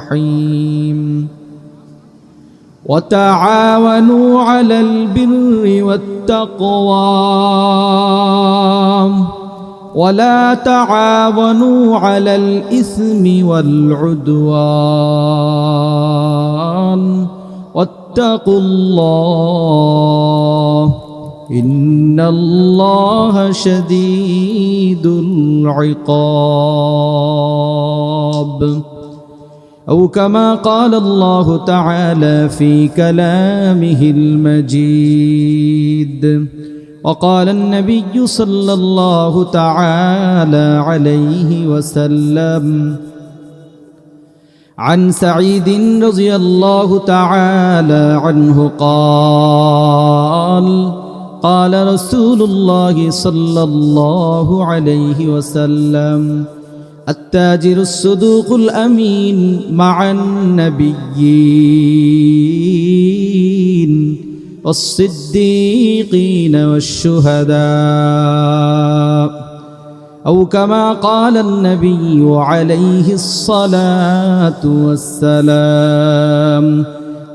الرحيم. وتعاونوا على البر والتقوى. ولا تعاونوا على الإثم والعدوان. واتقوا الله. إن الله شديد العقاب. أو كما قال الله تعالى في كلامه المجيد. وقال النبي صلى الله تعالى عليه وسلم عن سعيد رضي الله تعالى عنه قال قال رسول الله صلى الله عليه وسلم التاجر الصدوق الأمين مع النبيين والصديقين والشهداء. أو كما قال النبي عليه الصلاة والسلام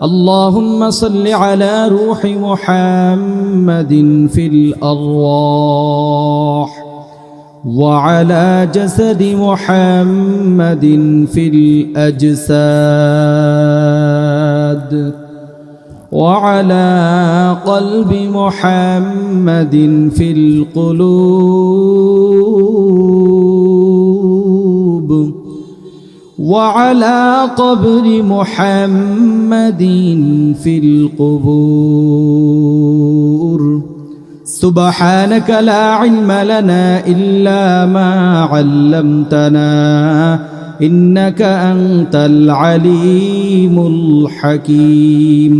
اللهم صل على روح محمد في الأرواح. وعلى جسد محمد في الأجساد وعلى قلب محمد في القلوب وعلى قبر محمد في القبور. سبحانك لا علم لنا إلا ما علمتنا إنك أنت العليم الحكيم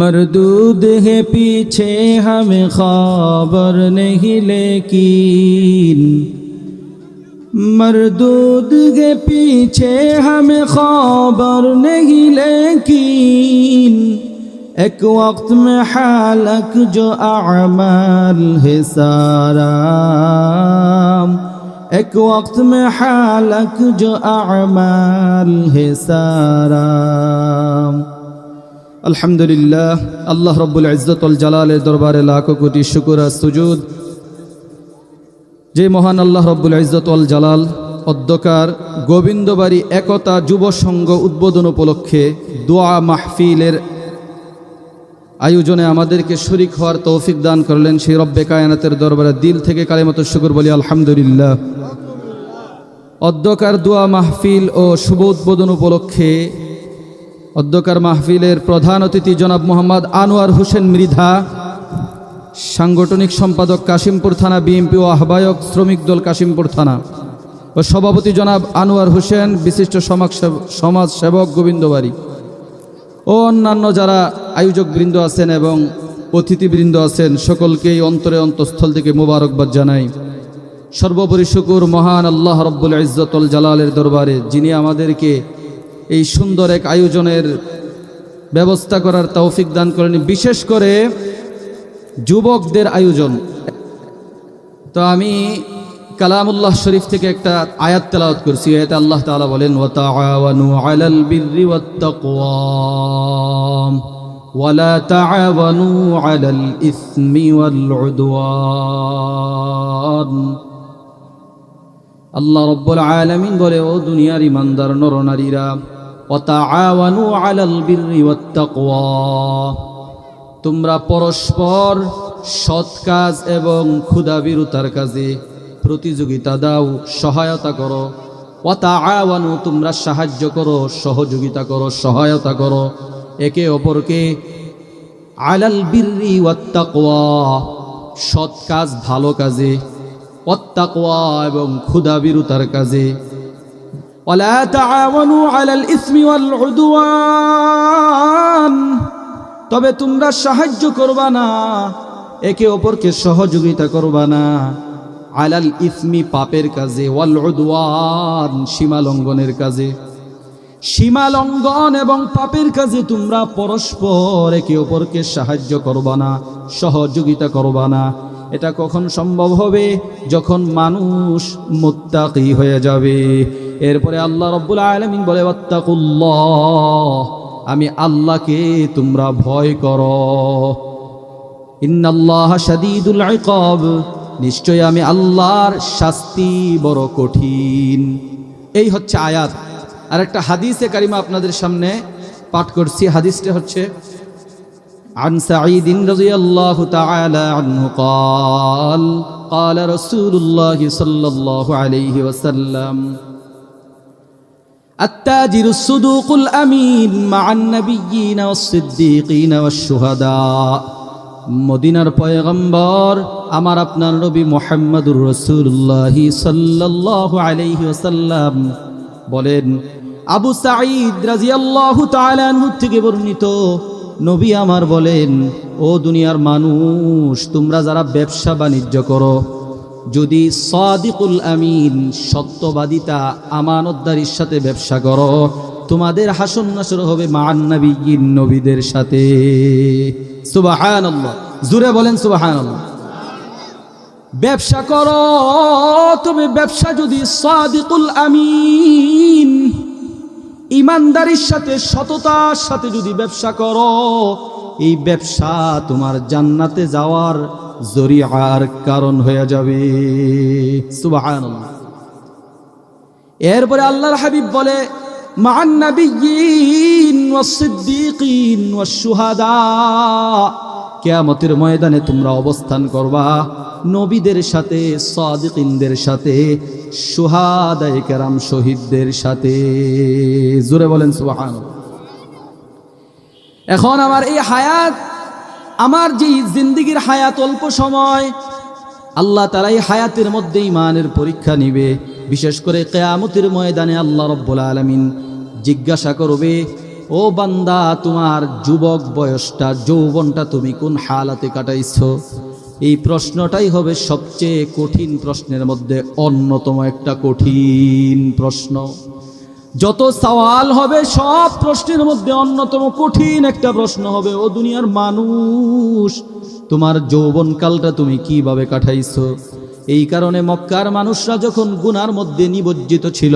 مردود ہے پیچھے ہمیں خبر نہیں لیکن مردود کے پیچھے ہمیں خبر نہیں لیکن এক ওক্ত মে হালক জো আমাল হে সারাম এক ওক্ত মে হালক জো আমাল হে সারাম আলহামদুলিল্লাহ আল্লাহ রব্বুল ইজতল জালালের দরবারে লাখো কোটি শুকুর সুজুদ যে মহান আল্লাহ রব্বুল ইজতল জালাল অধ্যকার, গোবিন্দবাড়ি একতা যুব সংঘ উদ্বোধন উপলক্ষে দোয়া মাহফিলের আয়োজনে আমাদেরকে শরিক হওয়ার তৌফিক দান করলেন সেই রব্বে কায়নাতের দরবারে দিল থেকে কালেমত শুকুর বলি, আলহামদুলিল্লাহ। অধ্যকার দোয়া মাহফিল ও শুভ উদ্বোধন উপলক্ষে অধ্যকার মাহফিলের প্রধান অতিথি জনাব মোহাম্মদ আনোয়ার হোসেন মৃধা, সাংগঠনিক সম্পাদক কাশিমপুর থানা বিএনপি ও আহ্বায়ক শ্রমিক দল কাশিমপুর থানা ও সভাপতি জনাব আনোয়ার হোসেন, বিশিষ্ট সমাজ সমাজ সেবক গোবিন্দবাড়ি ও অন্যান্য যারা আয়োজক বৃন্দ আছেন এবং অতিথিবৃন্দ আছেন, সকলকেই অন্তরে অন্তঃস্থল থেকে মোবারকবাদ জানাই। সর্বোপরি শুকুর মহান আল্লাহ রব্বুল ইজ্জতুল জালালের দরবারে, যিনি আমাদেরকে এই সুন্দর এক আয়োজনের ব্যবস্থা করার তৌফিক দান করেন। বিশেষ করে যুবকদের আয়োজন। তো আমি কালামুল্লাহ শরীফ থেকে একটা আয়াত তেলাওয়াত করছি। এতে আল্লাহ তাআলা বলেন আল্লাহ রব্বুল আলামিন বলে, ও দুনিয়ার ইমানদার নরনারীরা তাকওয়া তোমরা পরস্পর সৎ কাজ এবং ক্ষুধাবিরতার কাজে প্রতিযোগিতা দাও, সহায়তা করো। ওয়াতা আওয়ানু তোমরা সাহায্য করো, সহযোগিতা করো, সহায়তা করো। একে অপরকে আলাল বিররি ওয়াত্তাকওয়া, সৎ কাজ ভালো কাজে, ওয়াত্তাকওয়া এবং ক্ষুধাবিরতার কাজে। তবে তোমরা সাহায্য করবা না, একে অপরকে সহযোগিতা করবা না। আলাল ইসমি পাপের কাজে, ওয়াল উদওয়ান সীমা লঙ্ঘনের কাজে। সীমা লঙ্ঘন এবং পাপের কাজে তোমরা পরস্পর একে অপরকে সাহায্য করবা না, সহযোগিতা করবা না। এটা কখন সম্ভব হবে? যখন মানুষ মুত্তাকি হয়ে যাবে। এরপরে আল্লাহ রব্বুল আলমিন বলে, ওয়াত্তাকুল্লাহ, আমি আল্লাহকে তোমরা ভয় করো। ইন্নাল্লাহ শাদীদুল ইকাব। নিশ্চয় আমি আল্লাহর শাস্তি বড় কঠিন এই হচ্ছে আয়াত আর একটা হাদিসে কারিমা আপনাদের সামনে পাঠ করছি হাদিসটা হচ্ছে عن سعيد رضي الله تعالى عنه قال قال رسول الله صلى الله عليه وسلم التاجر الصدوق الأمين مع النبيين والصديقين والشهداء মদিনার পয়গম্বর, আমার আপনার নবী মোহাম্মদুর রসুল্লাহ সাল্লাহ আলাইহি ওসাল্লাম বলেন, আবু সাঈদ রাজিয়াল্লাহু তাআলাহু থেকে বর্ণিত নবী আমার বলেন, ও দুনিয়ার মানুষ, তোমরা যারা ব্যবসা বাণিজ্য করো, যদি সাদিকুল আমিন, সত্যবাদিতা, আমানতদারির সাথে ব্যবসা করো, তোমাদের হাসন নাসর হবে মান্নাবিগিন নবীদের সাথে। সুবাহান জুড়ে বলেন সুবাহান ব্যবসা করো তবে ব্যবসা যদি সাদিকুল আমিন, ইমানদারির সাথে, সততার সাথে যদি ব্যবসা করো, এই ব্যবসা তোমার জান্নাতে যাওয়ার জরিয়ার কারণ হয়ে যাবে। সুবাহান এরপরে আল্লাহর হাবিব বলে ওয়াস সিদ্দিকিন ওয়াস শুহাদা। কিয়ামতের ময়দানে তোমরা অবস্থান করবা নবীদের সাথে, সাদিকিনদের সাথে সুহাদায়ে কেরাম শহীদদের সাথে। জোরে বলেন সুবহান এখন আমার এই হায়াত, আমার যে জিন্দিগির হায়াত অল্প সময় আল্লাহ তারা এই হায়াতের মধ্যে ইমানের পরীক্ষা নিবে। বিশেষ করে কেয়ামতের ময়দানে আল্লাহ রব্বুল আলমিন জিজ্ঞাসা করবে, ও বান্দা, তোমার যুবক বয়সটা, যৌবনটা তুমি কোন হালাতে কাটাইছ? এই প্রশ্নটাই হবে সবচেয়ে কঠিন প্রশ্নের মধ্যে, অন্যতম একটা কঠিন প্রশ্ন। যত সওয়াল হবে, সব প্রশ্নের মধ্যে অন্যতম কঠিন একটা প্রশ্ন হবে, ও দুনিয়ার মানুষ তোমার যৌবনকালটা তুমি কীভাবে কাটাইছো? এই কারণে মক্কার মানুষরা যখন গুনার মধ্যে নিবজ্জিত ছিল,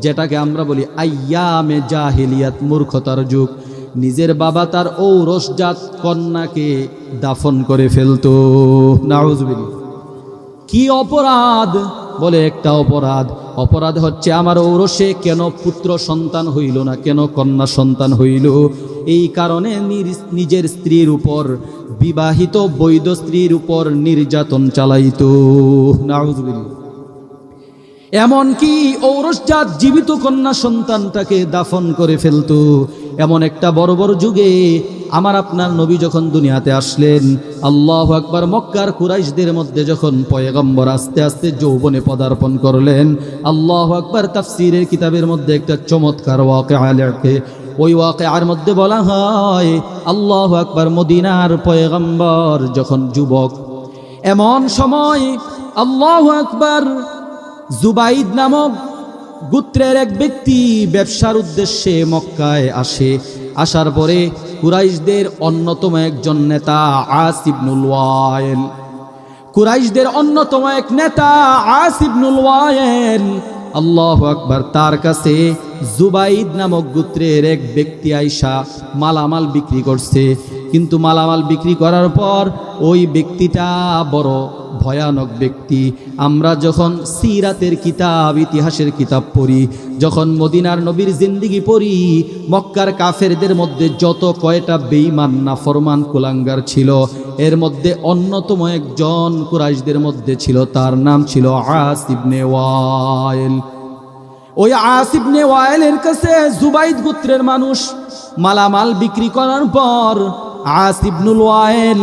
যেটাকে আমরা বলি আইয়ামে জাহিলিয়াত মূর্খতার যুগ, নিজের বাবা তার ঔরসজাত কন্যাকে দাফন করে ফেলতো। নাউজবিল্লাহ কি অপরাধ? বলে একটা অপরাধ। অপরাধ হচ্ছে আমার ঔরসে কেন পুত্র সন্তান হইল না, কেন কন্যা সন্তান হইল? এই কারণে নিজের স্ত্রীর উপর, বিবাহিত বৈধ স্ত্রীর উপর নির্যাতন চালাইত। এমনকি ঔরসজাত জীবিত কন্যা সন্তানটাকে দাফন করে ফেলতো। এমন একটা বড় বড় যুগে আমার আপনার নবী যখন দুনিয়াতে আসলেন, আল্লাহ আকবার মক্কার কুরাইশদের মধ্যে যখন পয়গম্বর আস্তে আস্তে যৌবনে পদার্পণ করলেন, আল্লাহ আকবার তাফসিরের কিতাবের মধ্যে একটা চমৎকার ওয়াকে ওই ওয়াকে আর মধ্যে বলা হয়, আল্লাহ আকবার মদিনার পয়গম্বর যখন যুবক। এমন সময় আল্লাহ আকবার জুবাইদ নামক গোত্রের এক ব্যক্তি ব্যবসার উদ্দেশ্যে মক্কায় আসে। আসার পরে কুরাইশদের অন্যতম একজন নেতা আসিবনুল ওয়াইল। কুরাইশদের অন্যতম এক নেতা আসিবনুল ওয়ায়েল আল্লাহ আকবার তার কাছে জুবাইদ নামক গোত্রের এক ব্যক্তি আইসা মালামাল বিক্রি করছে। কিন্তু মালামাল বিক্রি করার পর ওই ব্যক্তিটা বড় ভয়ানক ব্যক্তি। আমরা যখন সিরাতের কিতাব, ইতিহাসের কিতাব পড়ি, যখন মদিনার নবীর জিন্দিগি পড়ি, মক্কার কাফেরদের মধ্যে যত কয়টা বেঈমান না ফরমান কুলাঙ্গার ছিল, এর মধ্যে অন্যতম একজন কুরাইশদের মধ্যে ছিল, তার নাম ছিল আসিবনে ওয়াইল। ওই আসিবনে ওয়াইলের কাছে জুবাইদ গোত্রের মানুষ মালামাল বিক্রি করার পর আসিবনুল ওয়াইল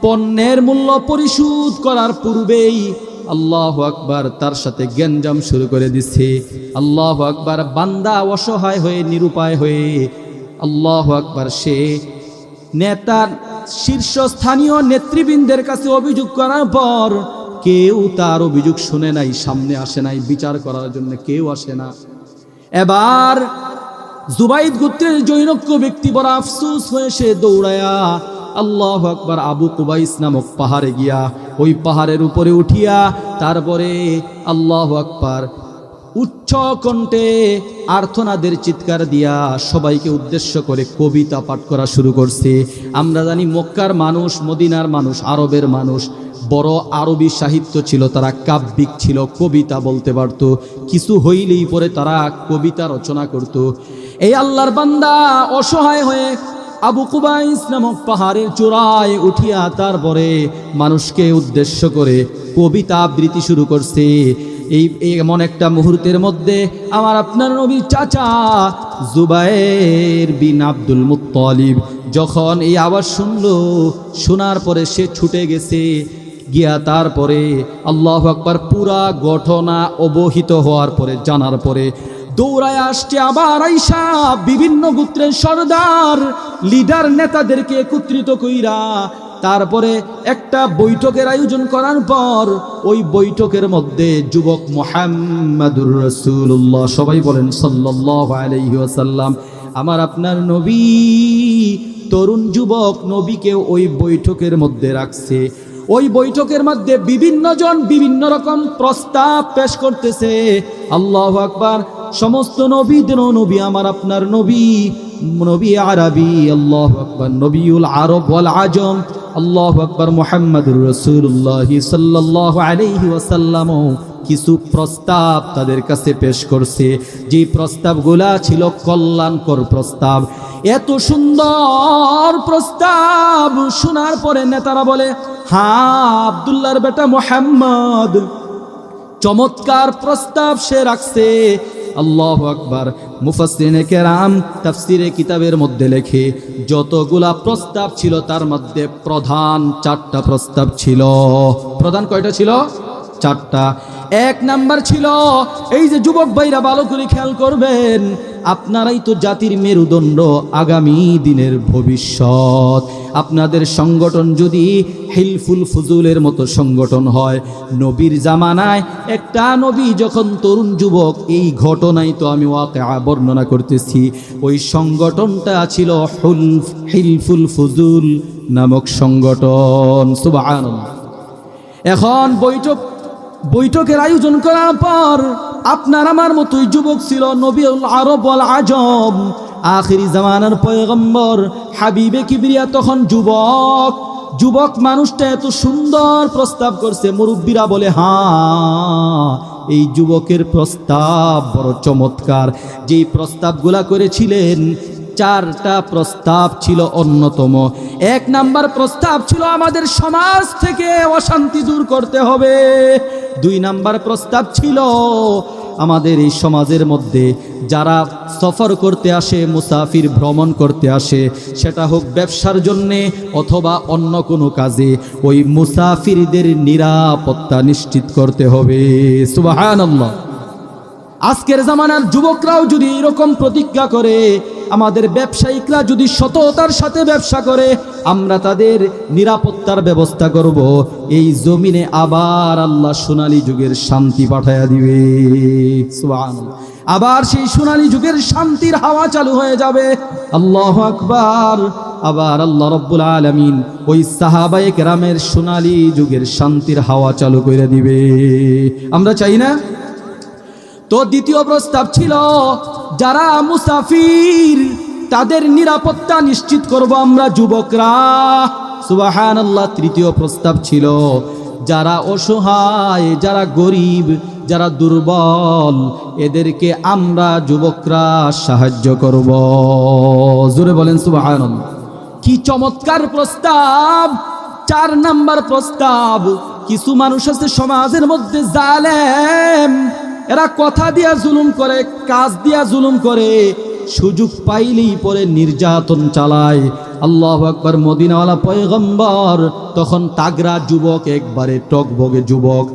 পণ্যের মূল্য পরিশোধ করার পূর্বেই আল্লাহ আকবার তার সাথে গ্যাঞ্জাম শুরু করে দিচ্ছে আল্লাহ আকবার বান্দা অসহায় হয়ে, নিরুপায় হয়ে আল্লাহ আকবার সে নেতার শীর্ষস্থানীয় নেতৃবৃন্দের কাছে অভিযোগ করার পর কেউ তার অভিযোগ শুনে নাই, সামনে আসে নাই, বিচার করার জন্য কেউ আসে না। এবার জুবাইদ গোত্রের জৈনক্য ব্যক্তি বড় আফসুস হয়ে সে দৌড়ায়া। আল্লাহ আকবার আবু কুবাইস নামক পাহাড়ে গিয়া ওই পাহাড়ের উপরে উঠিয়া তারপরে আল্লাহ আকবার উচ্চ কণ্ঠে আর্থনাদের চিৎকার দিয়া সবাইকে উদ্দেশ্য করে কবিতা পাঠ করা শুরু করছে। আমরা জানি মক্কার মানুষ, মদিনার মানুষ, আরবের মানুষ, বড় আরবি সাহিত্য ছিল, তারা কাব্যিক ছিল, কবিতা বলতে পারত। কিছু হইলেই পরে তারা কবিতা রচনা করত। এই আল্লাহর বান্দা অসহায় হয়ে আবু কুবাইস নামক পাহাড়ের চূড়ায় উঠিয়া তারপরে মানুষকে উদ্দেশ্য করে কবিতা আবৃত্তি শুরু করছে। এই এমন একটা মুহূর্তের মধ্যে আমার আপনার নবীর চাচা জুবায়ের বিন আব্দুল মুত্তালিব যখন এই আওয়াজ শুনল, শোনার পরে সে ছুটে গেছে। গিয়া তারপরে আল্লাহ আকবার পুরা ঘটনা অবহিত হওয়ার পরে, জানার পরে দৌড়ায় আসছে আবার আইসা। বিভিন্ন গোত্রের সর্দার, লিডার নেতাদেরকে একত্রিত কইরা তারপরে একটা বৈঠকের আয়োজন করার পর ওই বৈঠকের মধ্যে যুবক মোহাম্মদুর রসুল্লাহ সবাই বলেন সাল্লাহ আমার আপনার নবী, তরুণ যুবক নবীকে ওই বৈঠকের মধ্যে রাখছে। ওই বৈঠকের মধ্যে বিভিন্ন জন বিভিন্ন রকম প্রস্তাব পেশ করতেছে। আল্লাহ আকবার সমস্ত নবীদের নবী, আমার আপনার নবী নবী আরবি, আল্লাহ আকবার, নবীউল আরব ওয়াল আজম, আল্লাহ আকবার মোহাম্মদুর রসুল্লাহ সাল্লাহ আলাইহি ওয়াসাল্লাম কিছু প্রস্তাব তাদের কাছে পেশ করছে। যে প্রস্তাবগুলা ছিল কল্যাণকর প্রস্তাব। এত সুন্দর প্রস্তাব শোনার পরে নেতারা বলে, হা, আবদুল্লাহর বেটা মোহাম্মদ, চমৎকার প্রস্তাব সে রাখছে। আল্লাহ আকবার। মুফাসিনে কেরাম তাফসিরে কিতাবের মধ্যে লেখে, যতগুলা প্রস্তাব ছিল তার মধ্যে প্রধান চারটা প্রস্তাব ছিল। প্রধান কয়টা ছিল? চারটা। এক নাম্বার ছিল, এই যে যুবক ভাইরা ভালো খেয়াল করবেন আপনারাই তো জাতির মেরুদণ্ড আগামী দিনের ভবিষ্যৎ। আপনাদের সংগঠন যদি হিলফুল ফুজুলের মতো সংগঠন হয়, নবীর জামানায় একটা নবী যখন তরুণ যুবক, এই ঘটনাই তো আমি ওয়াকে বর্ণনা করতেছি। ওই সংগঠনটা ছিল হুল হিলফুল ফুজুল নামক সংগঠন। সুবাহ এখন বৈঠক বৈঠকের আয়োজন করার পর আপনার আমার মতোই যুবক ছিল নবীল আরব আজম। আখিরি জামানার পয়গম্বর হাবিবে কিবরিয়া তখন যুবক। যুবক মানুষটা এত সুন্দর প্রস্তাব করছে, মুরব্বীরা বলে হ্যাঁ এই যুবকের প্রস্তাব বড় চমৎকার। যেই প্রস্তাবগুলা করেছিলেন চারটা প্রস্তাব ছিল অন্যতম। এক নাম্বার প্রস্তাব ছিল, আমাদের সমাজ থেকে অশান্তি দূর করতে হবে। দুই নাম্বার প্রস্তাব ছিল, আমাদের এই সমাজের মধ্যে যারা সফর করতে আসে, মুসাফির ভ্রমণ করতে আসে, সেটা হোক ব্যবসার জন্যে অথবা অন্য কোনো কাজে, ওই মুসাফিরদের নিরাপত্তা নিশ্চিত করতে হবে। আল্লাহ আজকের জামানার যুবকরাও যদি এরকম প্রতিজ্ঞা করে আমাদের ব্যবসায়িকরা যদি সততার সাথে ব্যবসা করে, আমরা তাদের নিরাপত্তার ব্যবস্থা করব। এই জমিনে আবার আল্লাহ সোনালী যুগের শান্তি পাঠায়া দিবে। আবার সেই সোনালী যুগের শান্তির হাওয়া চালু হয়ে যাবে। আল্লাহ আকবার। আবার আল্লাহ রব্বুল আলমিন ওই সাহাবায়ে কেরামের সোনালী যুগের শান্তির হাওয়া চালু করে দিবে। আমরা চাই না তো দ্বিতীয় প্রস্তাব ছিল, যারা মুসাফির, তাদের নিরাপত্তা নিশ্চিত করব আমরা যুবকরা। সুবাহান আল্লাহ তৃতীয় প্রস্তাব ছিল, যারা অসহায়, যারা গরিব, যারা দুর্বল, এদেরকে আমরা যুবকরা সাহায্য করব। জোরে বলেন সুবাহান কি চমৎকার প্রস্তাব, চার নাম্বার প্রস্তাব। কিছু মানুষ আছে সমাজের মধ্যে জালেম এরা কথা দিয়া জুলুম করে, কাজ দিয়া জুলুম করে, সুযোগ পাইলেই পরে নির্যাতন চালায়। আল্লাহ আকবর, মদিনাওয়ালা পয়গম্বর, তখন তাগরা যুবক, একবারে টকবগে যুবক।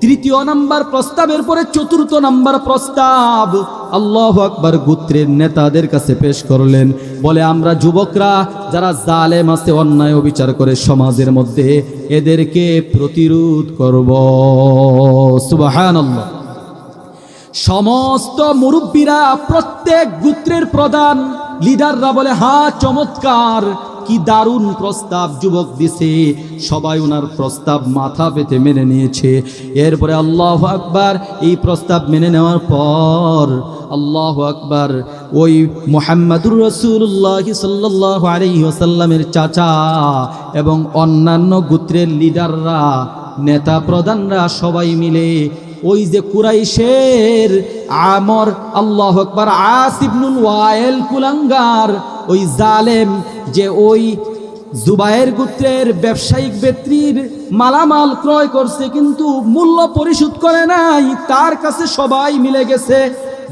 তৃতীয় নাম্বার প্রস্তাবের পরে চতুর্থ নাম্বার প্রস্তাব, আল্লাহ আকবর গোত্রের নেতাদের কাছে পেশ করলেন। বলে, আমরা যুবকরা, যারা জালেম আছে, অন্যায় অবিচার করে সমাজের মধ্যে, এদেরকে প্রতিরোধ করব। সুবাহান আল্লাহ সমস্ত মুরব্বীরা প্রত্যেক গোত্রের প্রধান লিডাররা বলে, হা, চমৎকার, কি দারুণ প্রস্তাব যুবক দিছে। সবাই ওনার প্রস্তাব মাথা পেতে মেনে নিয়েছে। এরপরে আল্লাহ আকবার এই প্রস্তাব মেনে নেওয়ার পর আল্লাহ আকবার ওই মোহাম্মদুর রসুল্লাহ সাল্লাহ আলহি আসাল্লামের চাচা এবং অন্যান্য গোত্রের লিডাররা, নেতা প্রধানরা সবাই মিলে ওই যে কুরাইশের আমর, আল্লাহ আকবার আসিবনুল ওয়াইল কুলাঙ্গার, ওই জালেম যে ওই জুবায়ের গোত্রের ব্যবসায়িক ব্যক্তির মালামাল ক্রয় করছে, কিন্তু মূল্য পরিশোধ করে নাই, তার কাছে সবাই মিলে গেছে।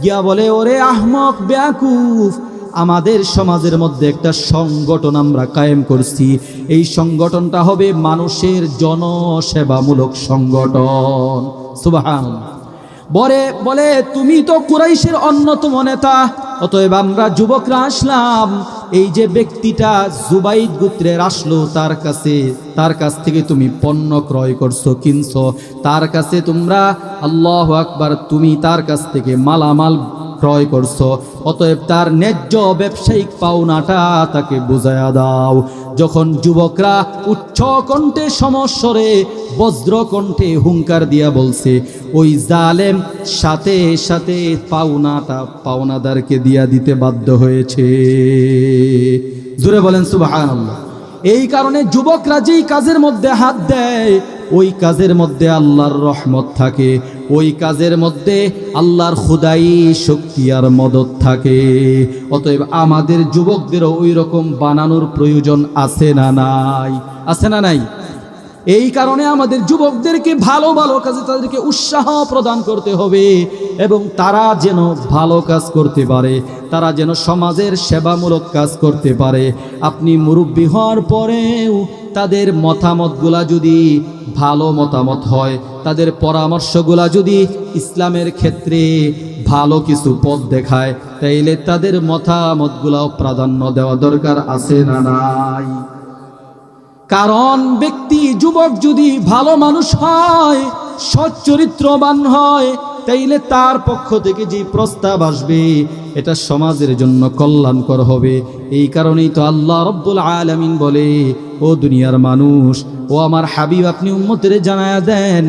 গিয়া বলে, ওরে আহমক, বেয়াকুফ আমাদের সমাজের মধ্যে একটা সংগঠন আমরা কায়েম করছি। এই সংগঠনটা হবে মানুষের জনসেবামূলক সংগঠন। সুবাহান বলে বলে, তুমি তো কুরাইশের অন্যতম নেতা, অতএব আমরা যুবকরা আসলাম। এই যে ব্যক্তিটা জুবাইদ গোত্রের আসলো, তার কাছে, তার কাছ থেকে তুমি পণ্য ক্রয় করছ, কিনছো। তার কাছে তোমরা, আল্লাহ আকবার, তুমি তার কাছ থেকে মালামাল ক্রয় করছ, অতএব তার ন্যায্য ব্যবসায়িক পাওনাটা তাকে বুঝায়া দাও। যখন যুবকরা উচ্চ কণ্ঠে সমস্বরে, বজ্র কণ্ঠে হুঙ্কার দিয়া বলছে, ওই জালেম সাথে সাথে পাওনাটা পাওনাদারকে দিয়া দিতে বাধ্য হয়েছে। জুড়ে বলেন সুবাহান এই কারণে যুবকরা যেই কাজের মধ্যে হাত দেয়, ওই কাজের মধ্যে আল্লাহর রহমত থাকে, ওই কাজের মধ্যে আল্লাহর খুদাই শক্তি আর মদত থাকে। অতএব আমাদের যুবকদেরও ওই রকম বানানোর প্রয়োজন আছে না নাই? আছে না নাই? এই কারণে আমাদের যুবকদেরকে ভালো ভালো কাজে তাদেরকে উৎসাহ প্রদান করতে হবে এবং তারা যেন ভালো কাজ করতে পারে, তারা যেন সমাজের সেবামূলক কাজ করতে পারে। আপনি মুরব্বী হওয়ার পরেও তাদের মতামতগুলা যদি ভালো মতামত হয়, তাদের পরামর্শগুলা যদি ইসলামের ক্ষেত্রে ভালো কিছু পথ দেখায়, তাইলে তাদের মতামতগুলাও প্রাধান্য দেওয়া দরকার আছে না নাই? কারণ ব্যক্তি, যুবক যদি ভালো মানুষ হয় সচ্চরিত্রবান হয়, তাইলে তার পক্ষ থেকে যে প্রস্তাব আসবে, এটা সমাজের জন্য কল্যাণকর হবে। এই কারণেই তো আল্লাহ রব্বুল আলামিন বলে, ও দুনিয়ার মানুষ, ও আমার হাবিব, আপনি উম্মতের জানায়া দেন,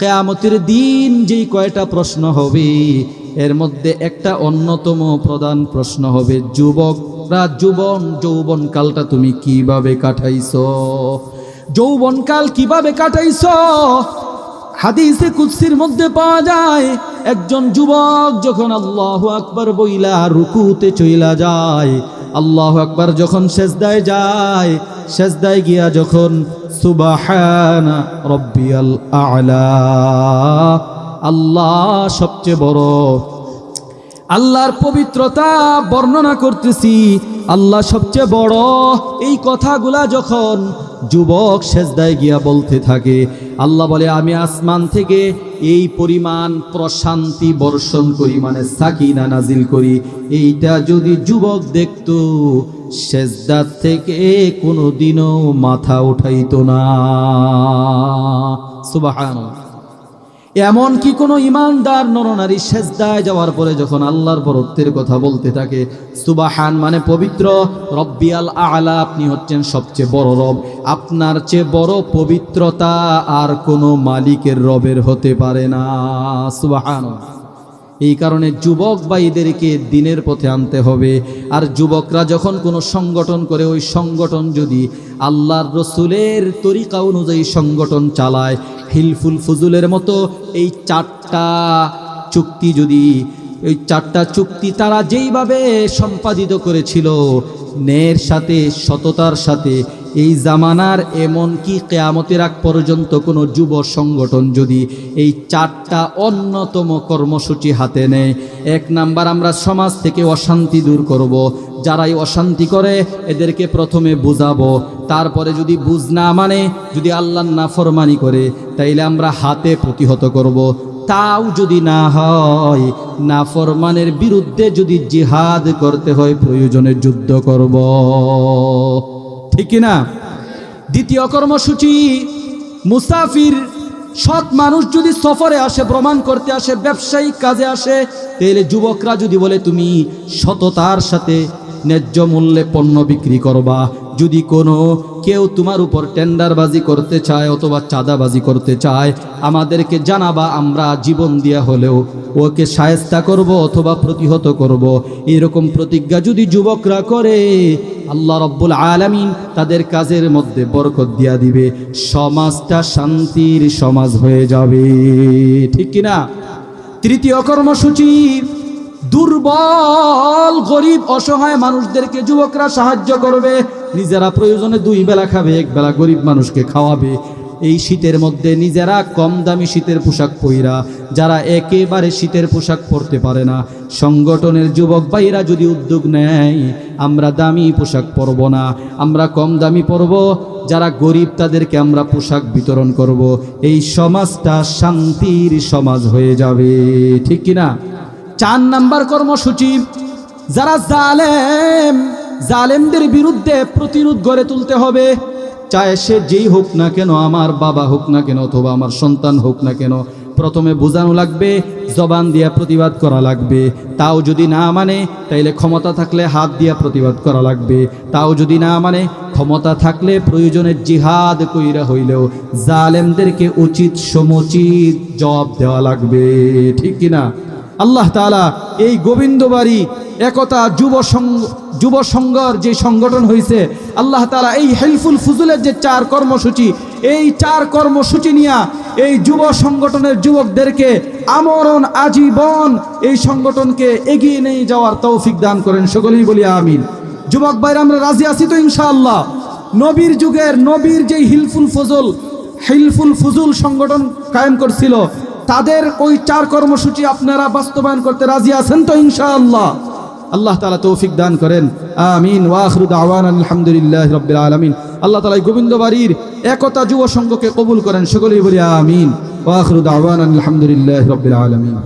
কেয়ামতের দিন যেই কয়টা প্রশ্ন হবে, এর মধ্যে একটা অন্যতম প্রধান প্রশ্ন হবে যুবকরা যুবন, যৌবন কালটা তুমি কীভাবে কাটাইছ? যৌবনকাল কীভাবে কাটাইছ? হাদিসে কুৎসির মধ্যে পাওয়া যায়, একজন যুবক যখন আল্লাহ আকবার বইলা রুকুতে চইলা যায়, আল্লাহ আকবার যখন সেজদায় যায়, সেজদায় গিয়া যখন, সুবাহানা রব্বিয়াল আলা আল্লাহ সবচেয়ে বড় আল্লাহর পবিত্রতা বর্ণনা করতেছি। আল্লাহ সবচেয়ে বড় এই কথাগুলা যখন যুবক সেজদায় গিয়া বলতে থাকে, আল্লাহ বলে, আমি আসমান থেকে এই পরিমাণ প্রশান্তি বর্ষণ করি মানে সাকিনা নাজিল করি। এইটা যদি যুবক দেখত সেজদার থেকে কোনো দিনও মাথা উঠাইত না। সুবাহান এমন কি কোনো ইমানদার নরনারী সেজদায় যাওয়ার পরে যখন আল্লাহর বরত্বের কথা বলতে থাকে, সুবাহান মানে পবিত্র, রব্বিয়াল আলা, আপনি হচ্ছেন সবচেয়ে বড় রব। আপনার চেয়ে বড় পবিত্রতা আর কোনো মালিকের রবের হতে পারে না, সুবাহান। এই কারণে যুবক ভাইদেরকে দিনের পথে আনতে হবে। আর যুবকরা যখন কোনো সংগঠন করে, ওই সংগঠন যদি আল্লাহর রসুলের তরিকা অনুযায়ী সংগঠন চালায়, হিলফুল ফুজুলের মতো এই চারটা চুক্তি যদি এই চারটা চুক্তি তারা যেইভাবে সম্পাদিত করেছিল, ন্যায়ের সাথে, সততার সাথে এই জামানার এমন কি কেয়ামতের আগ পর্যন্ত কোনো যুব সংগঠন যদি এই চারটা অন্যতম কর্মসূচি হাতে নেয় এক নাম্বার আমরা সমাজ থেকে অশান্তি দূর করব। যারাই অশান্তি করে, এদেরকে প্রথমে বুঝাবো তারপরে যদি বুঝ না মানে যদি আল্লাহ না ফরমানি করে, তাইলে আমরা হাতে প্রতিহত করব। তাও যদি না হয় না ফরমানের বিরুদ্ধে যদি জিহাদ করতে হয়, প্রয়োজনে যুদ্ধ করব ঠিক না দ্বিতীয় কর্মসূচি, মুসাফির, সৎ মানুষ যদি সফরে আসে ভ্রমণ করতে আসে ব্যবসায়িক কাজে আসে, তাহলে যুবকরা যদি বলে, তুমি সততার সাথে ন্যায্য মূল্যে পণ্য বিক্রি করবা। যদি কোনো, কেউ তোমার উপর টেন্ডারবাজি করতে চায় অথবা চাঁদাবাজি করতে চায়, আমাদেরকে জানাবা, আমরা জীবন দিয়া হলেও ওকে সায়স্তা করব অথবা প্রতিহত করব। এরকম প্রতিজ্ঞা যদি যুবকরা করে আল্লাহ রব্বুল আলামিন তাদের কাজের মধ্যে বরকত দিয়া দিবে। সমাজটা শান্তির সমাজ হয়ে যাবে। ঠিক কিনা? তৃতীয় কর্মসূচি, দুর্বল, গরিব, অসহায় মানুষদেরকে যুবকরা সাহায্য করবে। নিজেরা প্রয়োজনে দুই বেলা খাবে, এক বেলা গরিব মানুষকে খাওয়াবে। এই শীতের মধ্যে নিজেরা কম দামি শীতের পোশাক পইরা, যারা একেবারে শীতের পোশাক পরতে পারে না। সংগঠনের যুবক ভাইরা যদি উদ্যোগ নেয়, আমরা দামি পোশাক পরব না। আমরা কম দামি পরব, যারা গরিব তাদেরকে আমরা পোশাক বিতরণ করব। এই সমাজটা শান্তির সমাজ হয়ে যাবে, ঠিক কিনা চার নাম্বার কর্মসূচি, যারা জালেম, জালেমদের বিরুদ্ধে প্রতিরোধ গড়ে তুলতে হবে। চায় সে যেই হোক না কেন, আমার বাবা হোক না কেন অথবা আমার সন্তান হোক না কেন, প্রথমে বোঝানো লাগবে, জবান দিয়া প্রতিবাদ করা লাগবে। তাও যদি না মানে তাইলে ক্ষমতা থাকলে হাত দিয়া প্রতিবাদ করা লাগবে। তাও যদি না মানে ক্ষমতা থাকলে প্রয়োজনে জিহাদ কইরা হইলেও জালেমদেরকে উচিত সমুচিত জবাব দেওয়া লাগবে। ঠিক কিনা? আল্লাহ তালা এই গোবিন্দবাড়ি একতা যুব যুব সংঘর যে সংগঠন হয়েছে আল্লাহ তালা এই হেলফুল ফুজুলের যে চার কর্মসূচি, এই চার কর্মসূচি নিয়ে এই যুব সংগঠনের যুবকদেরকে আমরণ, আজীবন এই সংগঠনকে এগিয়ে নিয়ে যাওয়ার তৌফিক দান করেন সকলেই বলি আমিন। যুবক ভাইরা, আমরা রাজি আছি তো ইনশাআল্লাহ? নবীর যুগের, নবীর যে হিলফুল ফজল, হিলফুল ফুজুল সংগঠন কায়েম করছিল, তাদের ওই চার কর্মসূচি আপনারা বাস্তবায়ন করতে রাজি আছেন তো ইনশাআল্লাহ? আল্লাহ তালা তৌফিক দান করেন। আমিন। ওয়াখরুদ আওয়ান আলহামদুলিল্লাহ রব্বিল আলমিন। আল্লাহ তালা এই গোবিন্দ বাড়ির একতা যুব সংঘকে কবুল করেন, সকলেই বলি আমিন। ওয়াখরুদ আওয়ান আলহামদুলিল্লাহ রব্বিল আলমিন।